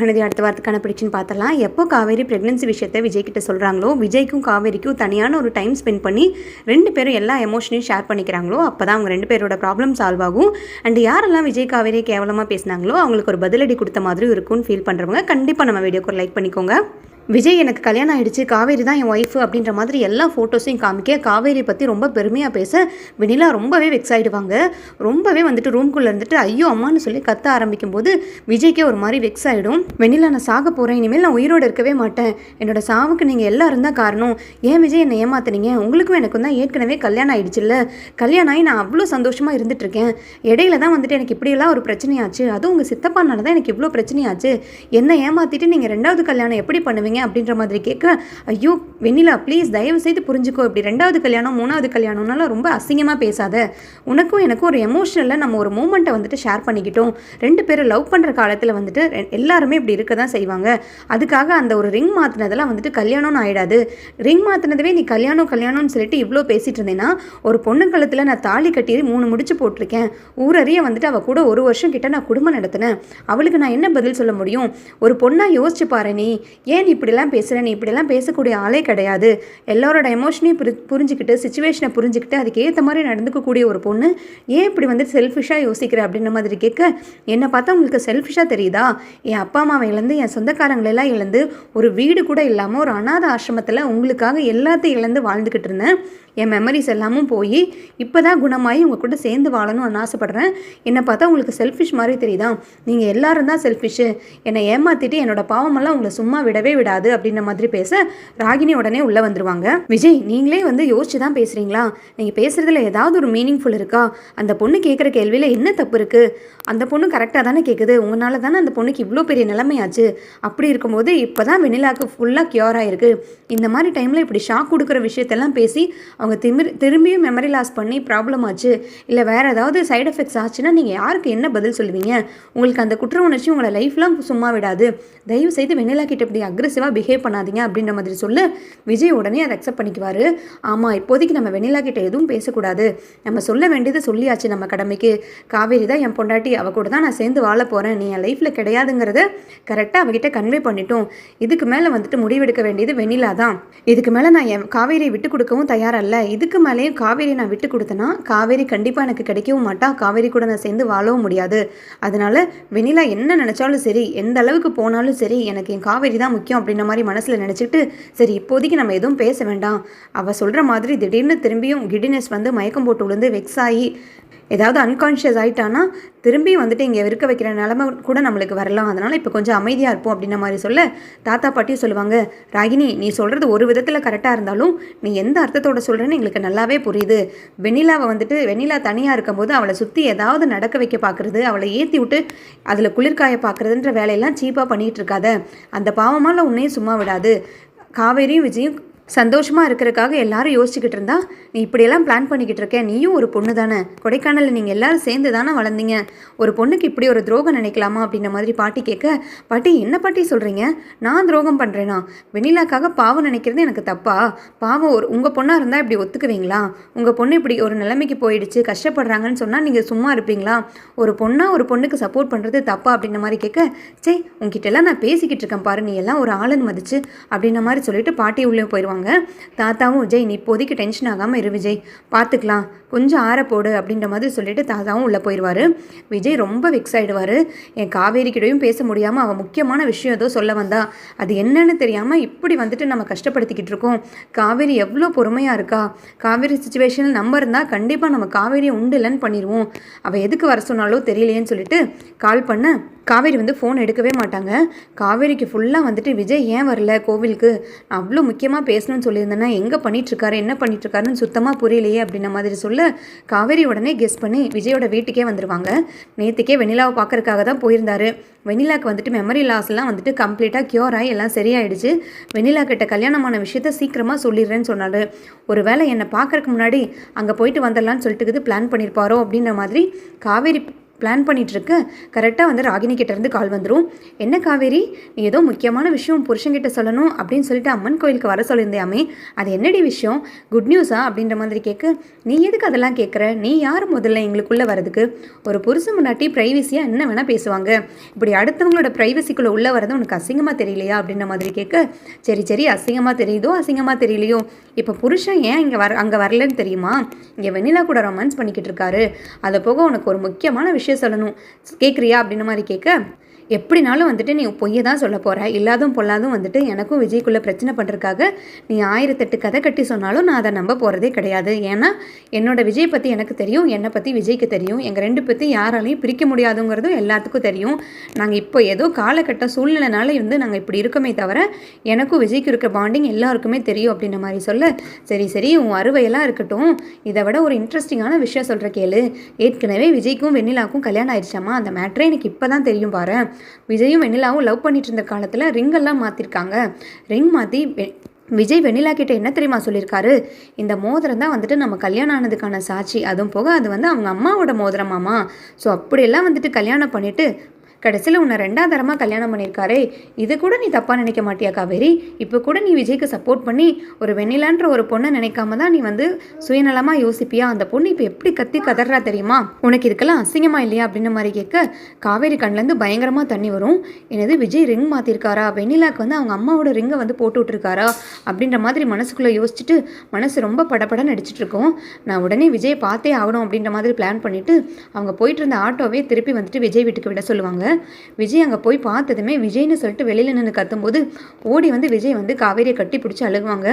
மகனதி அடுத்த வாரத்துக்கான பிடிச்சின்னு பார்த்தலாம் எப்போ காவேரி ப்ரெக்னன்சி விஷயத்தை விஜய் கிட்ட சொல்கிறாங்களோ விஜய்க்கும் காவேரிக்கும் தனியான ஒரு டைம் ஸ்பெண்ட் பண்ணி ரெண்டு பேரும் எல்லா எமோஷனையும் ஷேர் பண்ணிக்கிறாங்களோ அப்போ தான் அவங்க ரெண்டு பேரோட ப்ராப்ளம் சால்வ் ஆகும். அண்ட் யாரெல்லாம் விஜய் காவேரி கேவலமாக பேசினாங்களோ அவங்களுக்கு ஒரு பதிலடி கொடுத்த மாதிரி இருக்கும்னு ஃபீல் பண்ணுறவங்க கண்டிப்பாக நம்ம வீடியோக்கு லைக் பண்ணிக்கோங்க. விஜய் எனக்கு கல்யாணம் ஆகிடுச்சு காவேரி தான் என் ஒய்ஃபு அப்படின்ற மாதிரி எல்லா ஃபோட்டோஸையும் காமிக்க காவேரி பற்றி ரொம்ப பெருமையாக பேச வெனிலா ரொம்பவே வெக்ஸ் ஆகிடுவாங்க ரொம்பவே வந்துட்டு ரூம்குள்ளே இருந்துட்டு ஐயோ அம்மான்னு சொல்லி கத்த ஆரம்பிக்கும் போது விஜய்க்கே ஒரு மாதிரி வெக்ஸ் ஆகிடும் வெனிலா நான் சாக போகிறேன் இனிமேல் நான் உயிரோடு இருக்கவே மாட்டேன். என்னோட சாவுக்கு நீங்கள் எல்லாரும் தான் காரணம். ஏன் விஜய் என்னை ஏமாத்துனீங்க? உங்களுக்கும் எனக்கும் தான் ஏற்கனவே கல்யாணம் ஆகிடுச்சில்ல கல்யாணம் ஆகி நான் அவ்வளோ சந்தோஷமாக இருந்துட்டுருக்கேன் இடையில தான் வந்துட்டு எனக்கு இப்படியெல்லாம் ஒரு பிரச்சனையாச்சு. அதுவும் உங்கள் சித்தப்பானால தான் எனக்கு இவ்வளோ பிரச்சனையாச்சு. என்னை ஏமாற்றிட்டு நீங்கள் ரெண்டாவது கல்யாணம் எப்படி பண்ணுவீங்க? அப்படின்ற மாதிரி கேட்க ஐயோ வெண்ணிலா ப்ளீஸ் தயவு செய்து புரிஞ்சுக்கோ. இப்படி ரெண்டாவது கல்யாணம் மூணாவது கல்யாணம்னாலும் ரொம்ப அசிங்கமாக பேசாத. உனக்கும் எனக்கும் ஒரு எமோஷனலில் நம்ம ஒரு மூமெண்ட்டை வந்துட்டு ஷேர் பண்ணிக்கிட்டோம். ரெண்டு பேரும் லவ் பண்ணுற காலத்தில் வந்துட்டு ரெ- எல்லாருமே இப்படி இருக்க தான் செய்வாங்க. அதுக்காக அந்த ஒரு ரிங் மாற்றினதெல்லாம் வந்துட்டு கல்யாணம்னு ஆயிடாது. ரிங் மாற்றினதவே நீ கல்யாணம் கல்யாணம்னு சொல்லிட்டு இவ்வளோ பேசிட்டு இருந்தேன்னா ஒரு பொண்ணு கழுத்தில் நான் தாலி கட்டி மூணு முடிச்சு போட்டிருக்கேன். ஊரறிய வந்துட்டு அவள் கூட ஒரு வருஷம் கிட்ட நான் குடும்பம் நடத்தினேன். அவளுக்கு நான் என்ன பதில் சொல்ல முடியும்? ஒரு பொண்ணாக யோசிச்சு பாரு நீ. ஏன் நீ இப்படிலாம் பேசுகிற நீ இப்படிலாம் பேசக்கூடிய ஆளே கிடையாது. எல்லாரோட எமோஷனையும் புரி புரிஞ்சுக்கிட்டு சுச்சுவேஷனை புரிஞ்சுக்கிட்டு அதுக்கேற்ற மாதிரி நடந்துக்கக்கூடிய ஒரு பொண்ணு ஏன் இப்படி வந்து செல்ஃபிஷாக யோசிக்கிற அப்படின்ற மாதிரி கேட்க என்னை பார்த்தா உங்களுக்கு செல்ஃபிஷாக தெரியுதா? என் அப்பா அம்மாவை இழந்து என் சொந்தக்காரங்களெல்லாம் இழந்து ஒரு வீடு கூட இல்லாமல் ஒரு அனாத ஆசிரமத்தில் உங்களுக்காக எல்லாத்தையும் இழந்து வாழ்ந்துக்கிட்டு இருந்தேன். என் மெமரிஸ் எல்லாமும் போய் இப்போ தான் குணமாகி உங்கள் கூட சேர்ந்து வாழணும்னு நான் ஆசைப்பட்றேன். என்னை பார்த்தா உங்களுக்கு செல்ஃபிஷ் மாதிரி தெரியுதா? நீங்கள் எல்லாரும் தான் செல்ஃபிஷ்ஷு என்னை ஏமாற்றிட்டு என்னோட பாவமெல்லாம் உங்களை சும்மா விடவே விட விடாது அப்படின்ற மாதிரி பேச ராகினி உடனே உள்ளே வந்துருவாங்க. விஜய் நீங்களே வந்து யோசிச்சு தான் பேசுகிறீங்களா நீங்கள் பேசுகிறதுல ஏதாவது ஒரு மீனிங்ஃபுல் இருக்கா? அந்த பொண்ணு கேட்குற கேள்வியில் என்ன தப்பு இருக்குது அந்த பொண்ணு கரெக்டாக தானே கேட்குது உங்களால தானே அந்த பொண்ணுக்கு இவ்வளோ பெரிய நிலைமையாச்சு. அப்படி இருக்கும்போது இப்போ தான் வெனிலாக்கு ஃபுல்லாக க்யூர் ஆயிருக்கு. இந்த மாதிரி டைமில் இப்படி ஷாக் கொடுக்குற விஷயத்தெல்லாம் பேசி அவங்க திமிர் திரும்பியும் மெமரி லாஸ் பண்ணி ப்ராப்ளம் ஆச்சு. இல்லை வேறு ஏதாவது சைடு எஃபெக்ட்ஸ் ஆச்சுன்னா நீங்கள் யாருக்கு என்ன பதில் சொல்லுவீங்க? உங்களுக்கு அந்த குற்ற உணர்ச்சி உங்களை லைஃப்லாம் சும்மா விடாது. தயவு செய்து வெண்ணிலா கிட்ட இப்படி அக்ரெசிவாக பிஹேவ் பண்ணாதீங்க அப்படின்ற மாதிரி சொல்ல விஜய் உடனே அதை அக்செப்ட் பண்ணிக்குவார். ஆமாம் இப்போதைக்கு நம்ம வெண்ணிலா கிட்ட எதுவும் பேசக்கூடாது. நம்ம சொல்ல வேண்டியது சொல்லியாச்சு நம்ம கடமைக்கு. காவேரி தான் என் பொண்டாட்டி அவ கூட தான் நான் சேர்ந்து வாழ போகிறேன் நீ என் லைஃப்பில் கிடையாதுங்கிறத கரெக்டாக அவகிட்ட கன்வே பண்ணிட்டோம். இதுக்கு மேலே வந்துட்டு முடிவெடுக்க வேண்டியது வெண்ணிலா தான். இதுக்கு மேலே நான் என் காவேரியை விட்டு கொடுக்கவும் தயாரல்ல. இதுக்கு மேலேயும் காவேரி நான் விட்டு கொடுத்தேன்னா காவேரி கண்டிப்பாக எனக்கு கிடைக்கவும் மாட்டா. காவேரி கூட நான் சேர்ந்து வாழவும் முடியாது. அதனால வெண்ணிலா என்ன நினச்சாலும் சரி எந்த அளவுக்கு போனாலும் சரி எனக்கு என் காவேரி தான் முக்கியம் அப்படின்ன மாதிரி மனசில் நினச்சிட்டு சரி இப்போதைக்கு நம்ம எதுவும் பேச வேண்டாம். அவள் சொல்கிற மாதிரி திடீர்னு திரும்பியும் கிடினஸ் வந்து மயக்கம் போட்டு விழுந்து வெக்ஸ் ஆகி ஏதாவது அன்கான்ஷியஸ் ஆயிட்டானா திரும்பி வந்துட்டு இங்கே இருக்க வைக்கிற நிலமை கூட நம்மளுக்கு வரலாம். அதனால் இப்போ கொஞ்சம் அமைதியாக இருப்போம் அப்படின்ற மாதிரி சொல்ல தாத்தா பாட்டியும் சொல்லுவாங்க ராகினி நீ சொல்கிறது ஒரு விதத்தில் கரெக்டாக இருந்தாலும் நீ எந்த அர்த்தத்தோட சொல்கிறேன்னு எங்களுக்கு நல்லாவே புரியுது. வெண்ணிலாவை வந்துட்டு வெண்ணிலா தனியாக இருக்கும்போது அவளை சுற்றி ஏதாவது நடக்க வைக்க பார்க்குறது அவளை ஏற்றி விட்டு அதில் குளிர்காய பார்க்குறதுன்ற வேலையெல்லாம் சீப்பாக பண்ணிகிட்டு இருக்காத. அந்த பாவமால உன்னையும் சும்மா விடாது. காவேரியும் விஜயும் சந்தோஷமாக இருக்கிறதுக்காக எல்லாரும் யோசிச்சுக்கிட்டு இருந்தா நீ இப்படியெல்லாம் பிளான் பண்ணிக்கிட்டு இருக்க நீயும் ஒரு பொண்ணு தானே. கொடைக்கானலில் நீங்கள் எல்லாரும் சேர்ந்து தானே வளர்ந்தீங்க. ஒரு பொண்ணுக்கு இப்படி ஒரு துரோகம் நினைக்கலாமா? அப்படின்ற மாதிரி பாட்டி கேட்க பாட்டி என்ன பாட்டி சொல்கிறீங்க நான் துரோகம் பண்ணுறேனா வெண்ணிலாக்காக பாவம் நினைக்கிறது எனக்கு தப்பா? பாவம் ஒரு உங்கள் பொண்ணாக இருந்தால் இப்படி ஒத்துக்குவீங்களா? உங்கள் பொண்ணு இப்படி ஒரு நிலைமைக்கு போயிடுச்சு கஷ்டப்படுறாங்கன்னு சொன்னால் நீங்கள் சும்மா இருப்பீங்களா? ஒரு பொண்ணாக ஒரு பொண்ணுக்கு சப்போர்ட் பண்ணுறது தப்பா? அப்படின்ற மாதிரி கேட்க சே உங்ககிட்ட எல்லாம் நான் பேசிக்கிட்டு இருக்கேன் பாரு நீ எல்லாம் ஒரு ஆளுன்னு மதிச்சு அப்படின்ற மாதிரி சொல்லிட்டு பாட்டி உள்ளே போயிடுவாங்க தாத்தாவும் விஜய் நீ இப்போதைக்கு டென்ஷன் ஆகாமல் இரு விஜய். பார்த்துக்கலாம் கொஞ்சம் ஆற போடு அப்படின்ற மாதிரி சொல்லிட்டு தாத்தாவும் உள்ளே போயிடுவார் விஜய் ரொம்ப வெக்ஸ் ஆகிடுவார் என் காவேரிக்கிட்டேயும் பேச முடியாமல் அவன் முக்கியமான விஷயம் ஏதோ சொல்ல வந்தா. அது என்னன்னு தெரியாமல் இப்படி வந்துட்டு நம்ம கஷ்டப்படுத்திக்கிட்டு இருக்கோம். காவேரி எவ்வளோ பொறுமையாக இருக்கா? காவேரி சுச்சுவேஷனில் நம்ம இருந்தால் கண்டிப்பாக நம்ம காவேரியை உண்டு இல்லைன்னு பண்ணிடுவோம் அவள் எதுக்கு வர சொன்னாலோ தெரியலையேன்னு சொல்லிட்டு கால் பண்ண காவேரி வந்து ஃபோன் எடுக்கவே மாட்டாங்க. காவேரிக்கு ஃபுல்லாக வந்துட்டு விஜய் ஏன் வரல கோவிலுக்கு? அவ்வளோ முக்கியமாக பேசணும்னு சொல்லியிருந்தேன்னா எங்கே பண்ணிகிட்ருக்காரு என்ன பண்ணிகிட்ருக்காருன்னு சுத்தமாக புரியலையே அப்படின்ன மாதிரி சொல்ல காவேரி உடனே கெஸ் பண்ணி விஜயோட வீட்டுக்கே வந்துடுவாங்க நேற்றுக்கே வெண்ணிலாவை பார்க்கறக்காக தான் போயிருந்தாரு. வெண்ணிலாக்கு வந்துட்டு மெமரி லாஸ்லாம் வந்துட்டு கம்ப்ளீட்டாக க்யூர் ஆகி எல்லாம் சரியாயிடுச்சு. வெண்ணிலா கிட்ட கல்யாணமான விஷயத்த சீக்கிரமாக சொல்லிடுறேன்னு சொன்னார். ஒரு வேளை என்னை பார்க்கறக்கு முன்னாடி அங்கே போயிட்டு வந்துடலான்னு சொல்லிட்டு பிளான் பண்ணியிருப்பாரோ அப்படின்ற மாதிரி காவேரி பிளான் பண்ணிட்டு இருக்க கரெக்டாக வந்து ராகினி கிட்டேருந்து கால் வந்துடும் என்ன காவேரி? நீ ஏதோ முக்கியமான விஷயம் புருஷங்கிட்ட சொல்லணும் அப்படின்னு சொல்லிட்டு அம்மன் கோயிலுக்கு வர சொல்லியிருந்தியாமே. அது என்னடி விஷயம்? குட் நியூஸா அப்படின்ற மாதிரி கேட்க நீ எதுக்கு அதெல்லாம் கேட்குற? நீ யார் முதல்ல எங்களுக்குள்ளே வரதுக்கு ஒரு புருஷன் முன்னாட்டி ப்ரைவசியாக என்ன வேணால் பேசுவாங்க. இப்படி அடுத்தவங்களோட ப்ரைவசிக்குள்ளே உள்ளே வரது உனக்கு அசிங்கமாக தெரியலையா? அப்படின்ற மாதிரி கேட்க சரி சரி அசிங்கமாக தெரியுதோ அசிங்கமாக தெரியலையோ? இப்போ புருஷன் ஏன் இங்கே வர அங்கே வரலன்னு தெரியுமா? இங்கே வெண்ணிலா கூட ரொமான்ஸ் பண்ணிக்கிட்டு இருக்காரு. அதை போக உனக்கு ஒரு முக்கியமான விஷயம் சொல்லணும். கேட்குறியா? அப்படின்னு மாதிரி கேட்க எப்படினாலும் வந்துட்டு நீ பொய்யை தான் சொல்ல போகிற இல்லாதும் பொல்லாதும் வந்துட்டு எனக்கும் விஜய்க்குள்ளே பிரச்சனை பண்ணுறதுக்காக நீ ஆயிரத்தெட்டு கதை கட்டி சொன்னாலும் நான் அதை நம்ப போகிறதே கிடையாது. ஏன்னா என்னோட விஜய் பற்றி எனக்கு தெரியும் என்னை பற்றி விஜய்க்கு தெரியும். எங்கள் ரெண்டு பற்றி யாராலையும் பிரிக்க முடியாதுங்கிறதும் எல்லாத்துக்கும் தெரியும். நாங்கள் இப்போ ஏதோ காலகட்ட சூழ்நிலைனால வந்து நாங்கள் இப்படி இருக்கோமே தவிர எனக்கும் விஜய்க்கு இருக்கிற பாண்டிங் எல்லாருக்குமே தெரியும் அப்படின்ற மாதிரி சொல்ல சரி சரி உன் அறுவையெல்லாம் இருக்கட்டும். இதை விட ஒரு இன்ட்ரெஸ்டிங்கான விஷயம் சொல்கிற கேளு. ஏற்கனவே விஜய்க்கும் வெண்ணிலாவுக்கும் கல்யாணம் ஆயிடுச்சாமா? அந்த மேட்ரே எனக்கு இப்போ தான் தெரியும் பாரு விஜயும் வெண்ணிலாவும் லவ் பண்ணிட்டு இருந்த காலத்தில் ரிங்கெல்லாம் மாற்றிருக்காங்க ரிங் மாற்றி விஜய் வெண்ணிலா கிட்ட என்ன தெரியுமா சொல்லியிருக்காரு இந்த மோதிரம் தான் வந்துட்டு நம்ம கல்யாணம் ஆனதுக்கான சாட்சி. அதுவும் போக அது வந்து அவங்க அம்மாவோட மோதிரமாமா. ஸோ அப்படியெல்லாம் வந்துட்டு கல்யாணம் பண்ணிட்டு கடைசியில் உன்னை ரெண்டாம் தரமாக கல்யாணம் பண்ணியிருக்காரே. இது கூட நீ தப்பாக நினைக்க மாட்டியா காவேரி? இப்போ கூட நீ விஜய்க்கு சப்போர்ட் பண்ணி ஒரு வெண்ணிலான்ற ஒரு பொண்ணை நினைக்காம தான் நீ வந்து சுயநலமாக யோசிப்பியா? அந்த பொண்ணு இப்போ எப்படி கத்தி கதறா தெரியுமா? உனக்கு இதுக்கெல்லாம் அசிங்கமா இல்லையா? அப்படின்ற மாதிரி கேட்க காவேரி கண்லேருந்து பயங்கரமாக தண்ணி வரும். என்னது விஜய் ரிங் மாற்றிருக்காரா வெண்ணிலாக்கு வந்து அவங்க அம்மாவோட ரிங்கை வந்து போட்டு விட்ருக்காரா அப்படின்ற மாதிரி மனசுக்குள்ளே யோசிச்சுட்டு மனசு ரொம்ப படபட நடிச்சிட்டு இருக்கோம். நான் உடனே விஜய் பார்த்தே ஆகணும் அப்படின்ற மாதிரி பிளான் பண்ணிட்டு அவங்க போயிட்டு இருந்த ஆட்டோவே திருப்பி வந்துட்டு விஜய் வீட்டுக்கு விட சொல்லுவாங்க. விஜய் அங்கே போய் பார்த்ததுமே விஜய்னு சொல்லிட்டு வெளியில் நின்று கத்தும்போது ஓடி வந்து விஜய் வந்து காவேரியை கட்டி பிடிச்சி அழுகுவாங்க.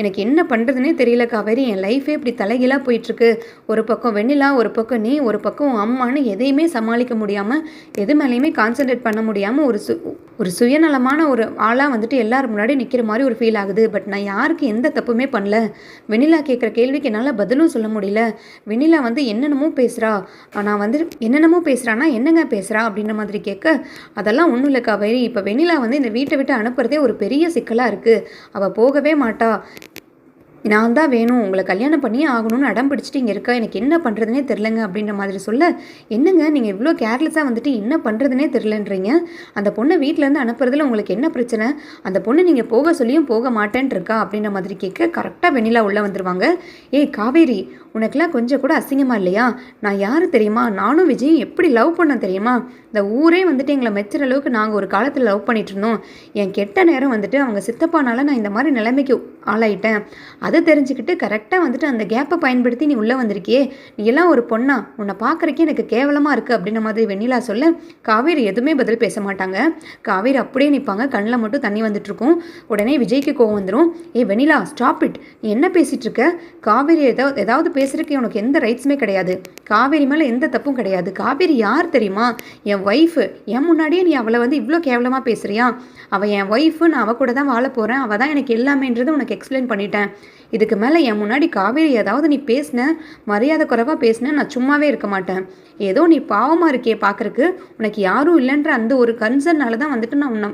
எனக்கு என்ன பண்ணுறதுனே தெரியல காவேரி என் லைஃபே இப்படி தலைகீழாக போயிட்டுருக்கு. ஒரு பக்கம் வெண்ணிலா ஒரு பக்கம் நீ ஒரு பக்கம் உன் அம்மான்னு எதையுமே சமாளிக்க முடியாமல் எது மேலேயுமே கான்சென்ட்ரேட் பண்ண முடியாமல் ஒரு சு ஒரு சுயநலமான ஒரு ஆளாக வந்துட்டு எல்லாரும் முன்னாடி நிற்கிற மாதிரி ஒரு ஃபீல் ஆகுது. பட் நான் யாருக்கு எந்த தப்புமே பண்ணல. வெண்ணிலா கேட்குற கேள்விக்கு என்னால் பதிலும் சொல்ல முடியல. வெண்ணிலா வந்து என்னென்னமோ பேசுகிறா நான் வந்து என்னென்னமோ பேசுகிறான்னா என்னங்க பேசுகிறா அப்படின்ற மாதிரி கேட்க அதெல்லாம் ஒன்றும் இல்லை காவேரி இப்போ வெண்ணிலா வந்து இந்த வீட்டை விட்டு அனுப்புறதே ஒரு பெரிய சிக்கலாக இருக்குது அவள் போகவே மாட்டா. நான் தான் வேணும். உங்களை கல்யாணம் பண்ணியே ஆகணும்னு அடம் பிடிச்சிட்டு இங்கே இருக்கா? எனக்கு என்ன பண்ணுறதுனே தெரிலங்க அப்படின்ற மாதிரி சொல்ல என்னங்க நீங்கள் இவ்வளோ கேர்லெஸ்ஸாக வந்துட்டு என்ன பண்ணுறதுனே தெரிலன்றீங்க அந்த பொண்ணை வீட்டிலேருந்து அனுப்புறதுல உங்களுக்கு என்ன பிரச்சனை? அந்த பொண்ணு நீங்கள் போக சொல்லியும் போக மாட்டேன் இருக்கா அப்படின்ற மாதிரி கேட்க கரெக்டாக வெண்ணிலா உள்ளே வந்துருவாங்க. ஏய் காவேரி உனக்கெல்லாம் கொஞ்சம் கூட அசிங்கமா இல்லையா? நான் யார் தெரியுமா? நானும் விஜயும் எப்படி லவ் பண்ண தெரியுமா? இந்த ஊரே வந்துட்டு எங்களை மெச்சுற அளவுக்கு நாங்கள் ஒரு காலத்தில் லவ் பண்ணிட்டு இருந்தோம். என் கெட்ட நேரம் வந்துட்டு அவங்க சித்தப்பானால நான் இந்த மாதிரி நிலைமைக்கு ஆளாயிட்டேன். அதை தெரிஞ்சுக்கிட்டு கரெக்டாக வந்துட்டு அந்த கேப்பை பயன்படுத்தி நீ உள்ளே வந்திருக்கியே. நீ எல்லாம் ஒரு பொண்ணா? உன்னை பார்க்குறக்கே எனக்கு கேவலமாக இருக்குது அப்படின்ற மாதிரி வெண்ணிலா சொல்ல காவேரி எதுவுமே பதில் பேச மாட்டாங்க. காவேரி அப்படியே நிற்பாங்க கண்ணில் மட்டும் தண்ணி வந்துட்டுருக்கும். உடனே விஜய்க்கு கோவம் வந்துடும் ஏ வெண்ணிலா ஸ்டாப் இட் நீ என்ன பேசிகிட்டு இருக்க? காவேரி ஏதாவது ஏதாவது பேசுறதுக்கு உனக்கு எந்த ரைட்ஸுமே கிடையாது. காவேரி மேலே எந்த தப்பும் கிடையாது. காவேரி யார் தெரியுமா? என் ஒய்ஃபு என் முன்னாடியே நீ அவளை வந்து இவ்வளோ கேவலமாக பேசுறியா? அவள் என் ஒய்ஃபு நான் அவள் கூட தான் வாழ போகிறேன் அவள் தான் எனக்கு எல்லாமேன்றது உனக்கு எக்ஸ்பிளைன் பண்ணிட்டேன். இதுக்கு மேலே என் முன்னாடி காவேரி ஏதாவது நீ பேசின மரியாதை குறைவாக பேசின நான் சும்மாவே இருக்க மாட்டேன். ஏதோ நீ பாவமாக இருக்கே பார்க்குறக்கு உனக்கு யாரும் இல்லைன்ற அந்த ஒரு கன்சர்னால தான் வந்துட்டு நான் உன்னை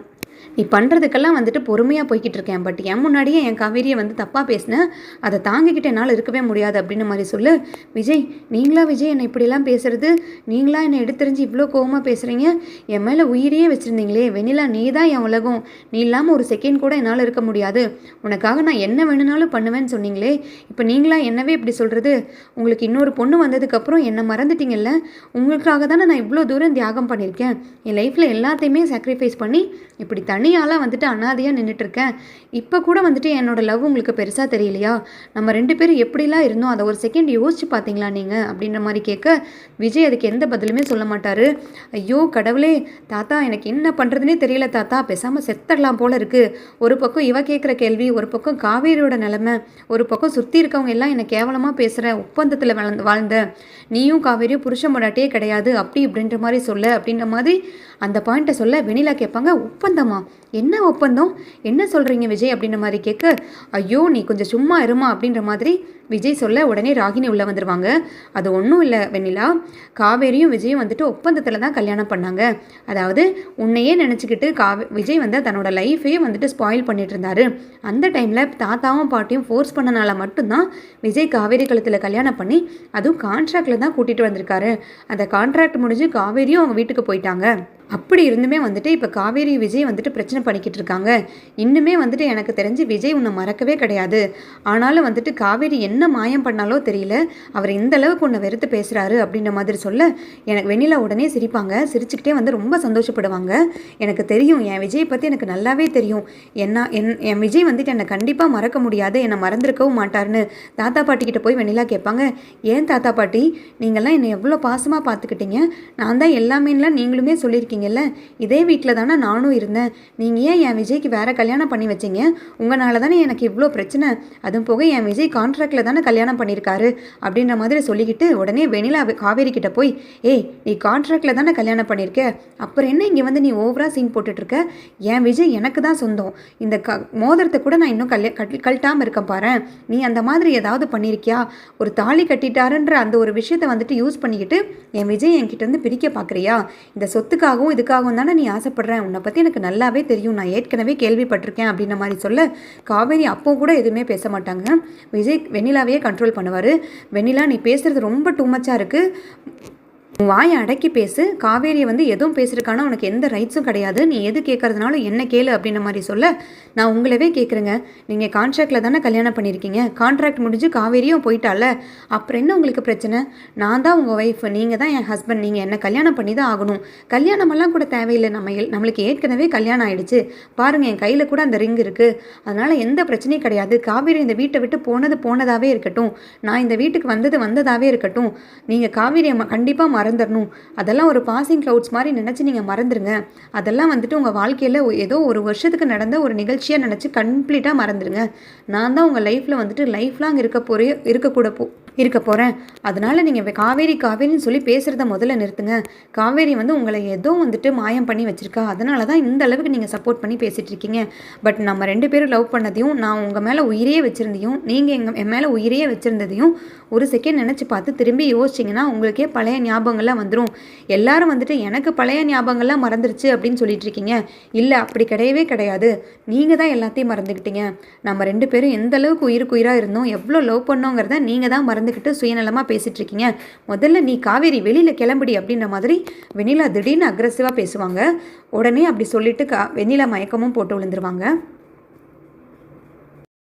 நீ பண்ணுறதுக்கெல்லாம் வந்துட்டு பொறுமையாக போய்கிட்டு இருக்கேன். பட் என் முன்னாடியே என் காவேரியை வந்து தப்பாக பேசினேன் அதை தாங்கிக்கிட்டு என்னால் இருக்கவே முடியாது அப்படின்ன மாதிரி சொல்லு. விஜய் நீங்களா விஜய் என்னை இப்படிலாம் பேசுறது? நீங்களா என்னை எடுத்துரிஞ்சு இவ்வளோ கோவமாக பேசுகிறீங்க என் மேலே உயிரையே வச்சுருந்தீங்களே. வெண்ணிலா நீ தான் என் உலகம். நீ இல்லாமல் ஒரு செகண்ட் கூட என்னால் இருக்க முடியாது. உனக்காக நான் என்ன வேணும்னாலும் பண்ணுவேன்னு சொன்னீங்களே. இப்போ நீங்களா என்னவே இப்படி சொல்கிறது உங்களுக்கு இன்னொரு பொண்ணு வந்ததுக்கப்புறம் என்னை மறந்துட்டீங்கல்ல? உங்களுக்காக தானே நான் இவ்வளோ தூரம் தியாகம் பண்ணியிருக்கேன் என் லைஃப்பில் எல்லாத்தையுமே சாக்ரிஃபைஸ் பண்ணி இப்படி தனியாலாம் வந்துட்டு அனாதையாக நின்றுட்டுருக்கேன் இப்போ கூட வந்துட்டு என்னோடய லவ் உங்களுக்கு பெருசாக தெரியலையா? நம்ம ரெண்டு பேரும் எப்படிலாம் இருந்தோம்? அதை ஒரு செகண்ட் யோசிச்சு பார்த்தீங்களா நீங்கள் அப்படின்ற மாதிரி கேட்க விஜய் அதுக்கு எந்த பதிலுமே சொல்ல மாட்டார். ஐயோ கடவுளே தாத்தா எனக்கு என்ன பண்ணுறதுனே தெரியல தாத்தா. பேசாமல் செத்தடலாம் போல இருக்குது ஒரு பக்கம் இவ கேட்குற கேள்வி ஒரு பக்கம் காவேரியோட நிலமை ஒரு பக்கம் சுற்றி இருக்கவங்க எல்லாம் என்னை கேவலமாக பேசுகிற ஒப்பந்தத்தில் வளர்ந்து வாழ்ந்த. நீயும் காவேரியும் புருஷ முடாட்டியே கிடையாது. அப்படி இப்படின்ற மாதிரி சொல்ல அப்படின்ற மாதிரி அந்த பாயிண்ட்டை சொல்ல வெண்ணிலா கேட்பாங்க ஒப்பந்தமா? என்ன ஒப்பந்தம்? என்ன சொல்கிறீங்க விஜய்? அப்படின்ற மாதிரி கேட்க ஐயோ நீ கொஞ்சம் சும்மா இருமா? அப்படின்ற மாதிரி விஜய் சொல்ல உடனே ராகினி உள்ளே வந்துடுவாங்க அது ஒன்றும் இல்லை வெண்ணிலா. காவேரியும் விஜயும் வந்துட்டு ஒப்பந்தத்தில் தான் கல்யாணம் பண்ணாங்க. அதாவது உன்னையே நினச்சிக்கிட்டு காவே விஜய் வந்து தன்னோட லைஃபையே வந்துட்டு ஸ்பாயில் பண்ணிட்டு இருந்தாரு. அந்த டைமில் தாத்தாவும் பாட்டியும் ஃபோர்ஸ் பண்ணனால மட்டும்தான் விஜய் காவேரி கழுத்தில் கல்யாணம் பண்ணி அதுவும் கான்ட்ராக்டில் தான் கூட்டிகிட்டு வந்திருக்காரு. அந்த கான்ட்ராக்ட் முடிஞ்சு காவேரியும் அவங்க வீட்டுக்கு போயிட்டாங்க. அப்படி இருந்துமே வந்துட்டு இப்போ காவேரி விஜய் வந்துட்டு பிரச்சனை பண்ணிக்கிட்டு இருக்காங்க. இன்னுமே வந்துட்டு எனக்கு தெரிஞ்சு விஜய் உன்னை மறக்கவே கிடையாது. ஆனாலும் வந்துட்டு காவேரி என்ன மாயம் பண்ணாலோ தெரியல. அவர் இந்த அளவுக்கு உன்னை வெறுத்து பேசுகிறாரு அப்படின்ற மாதிரி சொல்ல எனக்கு வெண்ணிலா உடனே சிரிப்பாங்க. சிரிச்சுக்கிட்டே வந்து ரொம்ப சந்தோஷப்படுவாங்க. எனக்கு தெரியும் என் விஜய் பற்றி எனக்கு நல்லாவே தெரியும். என்ன என் என் விஜய் வந்துட்டு என்னை கண்டிப்பாக மறக்க முடியாது. என்னை மறந்துருக்கவும் மாட்டார்னு தாத்தா பாட்டிக்கிட்ட போய் வெண்ணிலா கேட்பாங்க. ஏன் தாத்தா பாட்டி? நீங்கள்லாம் என்னை எவ்வளோ பாசமாக பார்த்துக்கிட்டீங்க. நான் தான் எல்லாமேலாம் நீங்களுமே இருக்கீங்கல்ல? இதே வீட்டில் தானே நானும் இருந்தேன். நீங்கள் ஏன் என் விஜய்க்கு வேற கல்யாணம் பண்ணி வச்சிங்க? உங்களால தானே எனக்கு இவ்வளோ பிரச்சனை. அதுவும் போக என் விஜய் கான்ட்ராக்டில் தானே கல்யாணம் பண்ணியிருக்காரு அப்படின்ற மாதிரி சொல்லிக்கிட்டு உடனே வெண்ணிலா காவேரி கிட்ட போய் ஏய் நீ கான்ட்ராக்டில் தானே கல்யாணம் பண்ணியிருக்க அப்புறம் என்ன இங்கே வந்து நீ ஓவரா சீன் போட்டுட்ருக்க? என் விஜய் எனக்கு தான் சொந்தம். இந்த க மோதிரத்தை கூட நான் இன்னும் கல்யா கழட்டாமல் இருக்கேன் பாரு. நீ அந்த மாதிரி ஏதாவது பண்ணியிருக்கியா ஒரு தாலி கட்டிட்டாருன்ற அந்த ஒரு விஷயத்தை வந்துட்டு யூஸ் பண்ணிக்கிட்டு என் விஜய் என்கிட்ட இருந்து பிரிக்க பார்க்குறியா இந்த சொத்துக்காகவும் இதுக்காகவும் தானே நீ ஆசைப்படுறேன் உன்னை பற்றி எனக்கு நல்லாவே தெரியும். நான் ஏற்கனவே கேள்விப்பட்டிருக்கேன் அப்படின்ற மாதிரி சொல்ல காவேரி அப்போ கூட எதுவுமே பேச மாட்டாங்க. விஜய் வெண்ணிலாவையே கண்ட்ரோல் பண்ணுவார். வெண்ணிலா நீ பேசுகிறது ரொம்ப டூ மச்சாக இருக்குது வாயை அடக்கி பேசு. காவேரியை வந்து எதுவும் பேசுறதுக்கான உனக்கு எந்த ரைட்ஸும் கிடையாது. நீ எது கேட்கறதுனாலும் என்ன கேளு அப்படின்ற மாதிரி சொல்ல. நான் உங்களவே கேட்குறேங்க. நீங்கள் கான்ட்ராக்டில் தானே கல்யாணம் பண்ணியிருக்கீங்க. கான்ட்ராக்ட் முடிஞ்சு காவேரியும் போயிட்டால. அப்புறம் என்ன உங்களுக்கு பிரச்சனை? நான் தான் உங்கள் ஒய்ஃப் நீங்கள் தான் என் ஹஸ்பண்ட் நீங்கள் என்ன கல்யாணம் பண்ணி தான் ஆகணும். கல்யாணமெல்லாம் கூட தேவையில்லை. நம்ம நம்மளுக்கு ஏற்கனவே கல்யாணம் ஆயிடுச்சு. பாருங்கள் என் கையில் கூட அந்த ரிங் இருக்குது அதனால் எந்த பிரச்சனையும் கிடையாது. காவேரி இந்த வீட்டை விட்டு போனது போனதாகவே இருக்கட்டும். நான் இந்த வீட்டுக்கு வந்தது வந்ததாகவே இருக்கட்டும். நீங்கள் காவேரியை கண்டிப்பாக மறந்துடணும். அதெல்லாம் ஒரு பாசிங் க்ளவுட்ஸ் மாதிரி நினச்சி நீங்கள் மறந்துடுங்க அதெல்லாம் வந்துட்டு உங்கள் வாழ்க்கையில் ஏதோ ஒரு வருஷத்துக்கு நடந்த ஒரு நிகழ்ச்சியாக நினச்சி கம்ப்ளீட்டாக மறந்துடுங்க நான் தான் உங்கள் லைஃப்பில் வந்துட்டு லைஃப் லாங் இருக்க போகிற இருக்கக்கூட போ இருக்க போகிறேன் அதனால் நீங்கள் காவேரி காவேரின்னு சொல்லி பேசுகிறத முதல்ல நிறுத்துங்க. காவேரி வந்து உங்களை ஏதோ வந்துட்டு மாயம் பண்ணி வச்சுருக்கா. அதனால தான் இந்த அளவுக்கு நீங்கள் சப்போர்ட் பண்ணி பேசிகிட்டு இருக்கீங்க. பட் நம்ம ரெண்டு பேரும் லவ் பண்ணதையும் நான் உங்கள் மேலே உயிரையே வச்சுருந்தையும் நீங்கள் எங்கள் என் மேலே உயிரையே வச்சுருந்ததையும் ஒரு செகண்ட் நினச்சி பார்த்து திரும்பி யோசிச்சிங்கன்னா உங்களுக்கே பழைய ஞாபகம் ஞாபகங்கள்லாம் வந்துடும் எல்லாரும் வந்துட்டு எனக்கு பழைய ஞாபகங்கள்லாம் மறந்துருச்சு அப்படின்னு சொல்லிட்டு இருக்கீங்க இல்லை அப்படி கிடையவே கிடையாது. நீங்கள் தான் எல்லாத்தையும் மறந்துக்கிட்டீங்க நம்ம ரெண்டு பேரும் எந்த அளவுக்கு உயிருக்கு உயிராக இருந்தோம் எவ்வளோ லவ் பண்ணோங்கிறத நீங்கள் தான் மறந்துக்கிட்டு சுயநலமாக பேசிகிட்டு இருக்கீங்க முதல்ல நீ காவேரி வெளியில் கிளம்புடி அப்படின்ற மாதிரி வெண்ணிலா திடீர்னு அக்ரெசிவாக பேசுவாங்க. உடனே அப்படி சொல்லிட்டு கா வெண்ணிலா மயக்கமும் போட்டு விழுந்துருவாங்க.